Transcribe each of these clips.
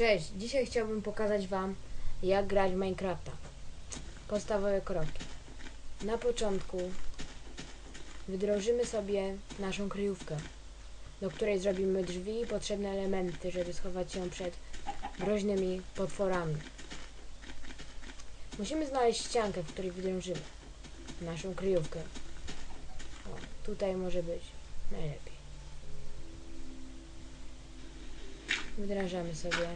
Cześć, dzisiaj chciałbym pokazać Wam, jak grać w Minecrafta. Podstawowe kroki. Na początku wydrążymy sobie naszą kryjówkę, do której zrobimy drzwi i potrzebne elementy, żeby schować się przed groźnymi potworami. Musimy znaleźć ściankę, w której wydrążymy naszą kryjówkę. O, tutaj może być najlepiej. Wydrażamy sobie.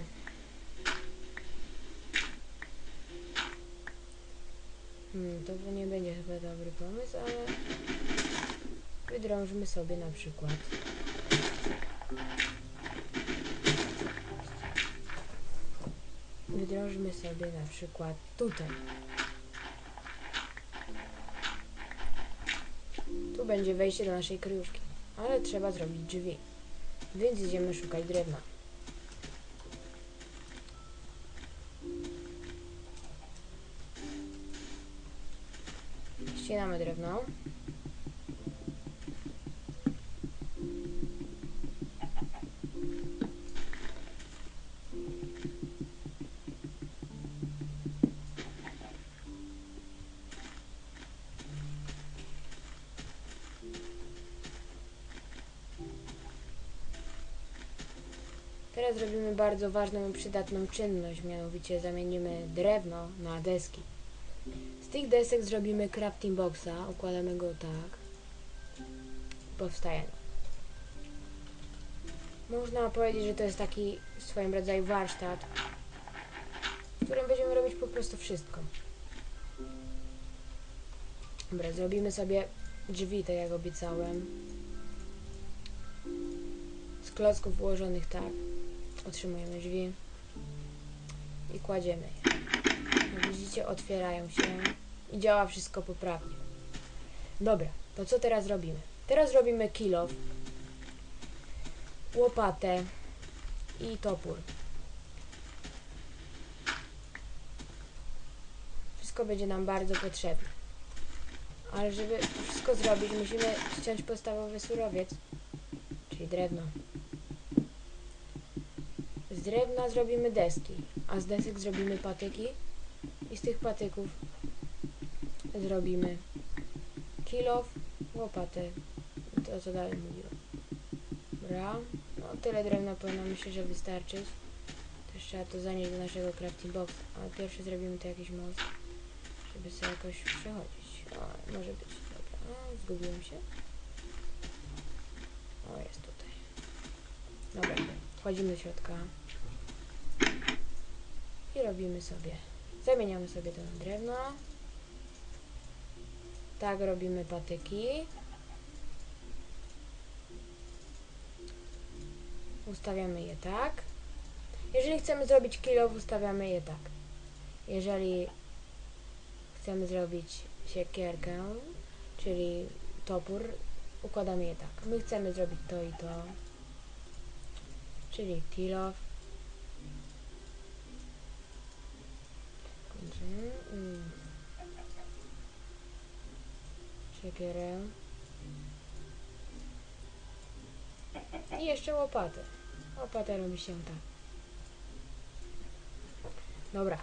Hmm, to nie będzie chyba dobry pomysł, ale wydrążmy sobie na przykład. Wydrążmy sobie na przykład tutaj. Tu będzie wejście do naszej kryjówki, ale trzeba zrobić drzwi. Więc idziemy szukać drewna. Ścinamy drewno. Teraz robimy bardzo ważną i przydatną czynność, mianowicie zamienimy drewno na deski. Z tych desek zrobimy crafting boxa, układamy go tak. Powstaje. Można powiedzieć, że to jest taki w swoim rodzaju warsztat, w którym będziemy robić po prostu wszystko. Dobra, zrobimy sobie drzwi, tak jak obiecałem. Z klocków ułożonych tak. Otrzymujemy drzwi i kładziemy je. Jak widzicie, otwierają się i działa wszystko poprawnie. Dobra, to co teraz robimy? Teraz robimy kilof, łopatę i topór. Wszystko będzie nam bardzo potrzebne. Ale żeby wszystko zrobić, musimy ściąć podstawowy surowiec, czyli drewno. Z drewna zrobimy deski, a z desek zrobimy patyki i z tych patyków zrobimy kilof, łopatę to co dalej mówiłem. Dobra, no tyle drewna powinno myślę, że wystarczyć. Też trzeba to zanieść do naszego crafting box, ale pierwszy zrobimy tu jakiś most, żeby sobie jakoś przechodzić. O, może być, dobra, o, zgubiłem się. O, jest tutaj. Dobra, wchodzimy do środka i robimy sobie, zamieniamy sobie to na drewno. Tak robimy patyki. Ustawiamy je tak. Jeżeli chcemy zrobić kilo, ustawiamy je tak. Jeżeli chcemy zrobić siekierkę, czyli topór, układamy je tak. My chcemy zrobić to i to, czyli kilof. Kończymy. Mm. Siekierę. I jeszcze łopatę. Łopatę robi się tak. Dobra.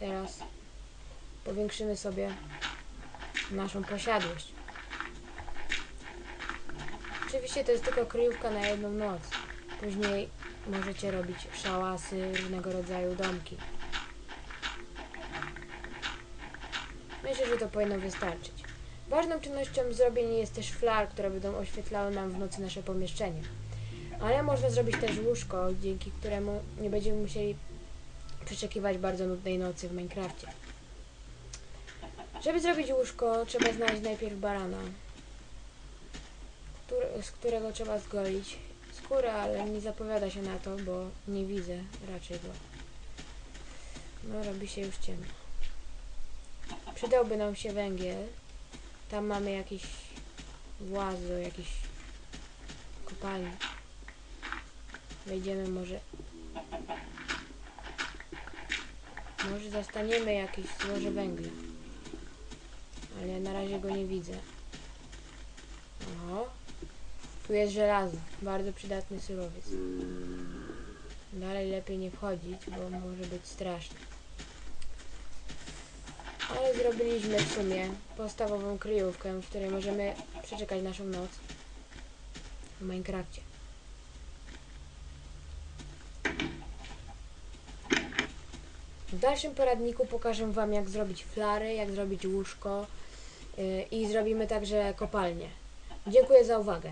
Teraz powiększymy sobie naszą posiadłość. Oczywiście to jest tylko kryjówka na jedną noc. Później możecie robić szałasy, różnego rodzaju domki. Myślę, że to powinno wystarczyć. Ważną czynnością zrobienia jest też flar, które będą oświetlały nam w nocy nasze pomieszczenie. Ale można zrobić też łóżko, dzięki któremu nie będziemy musieli przeczekiwać bardzo nudnej nocy w Minecrafcie. Żeby zrobić łóżko, trzeba znaleźć najpierw barana, który, z którego trzeba zgolić skórę, ale nie zapowiada się na to, bo nie widzę raczej go. No, robi się już ciemno. Przydałby nam się węgiel. Tam mamy jakiś włazo, jakiś kopalnie. Wejdziemy może... Może zastaniemy jakieś złoże węgla. Ale na razie go nie widzę. Oho. Tu jest żelazo. Bardzo przydatny surowiec. Dalej lepiej nie wchodzić, bo może być strasznie. Ale zrobiliśmy w sumie podstawową kryjówkę, w której możemy przeczekać naszą noc w Minecrafcie. W dalszym poradniku pokażę Wam jak zrobić flary, jak zrobić łóżko yy, i zrobimy także kopalnię. Dziękuję za uwagę.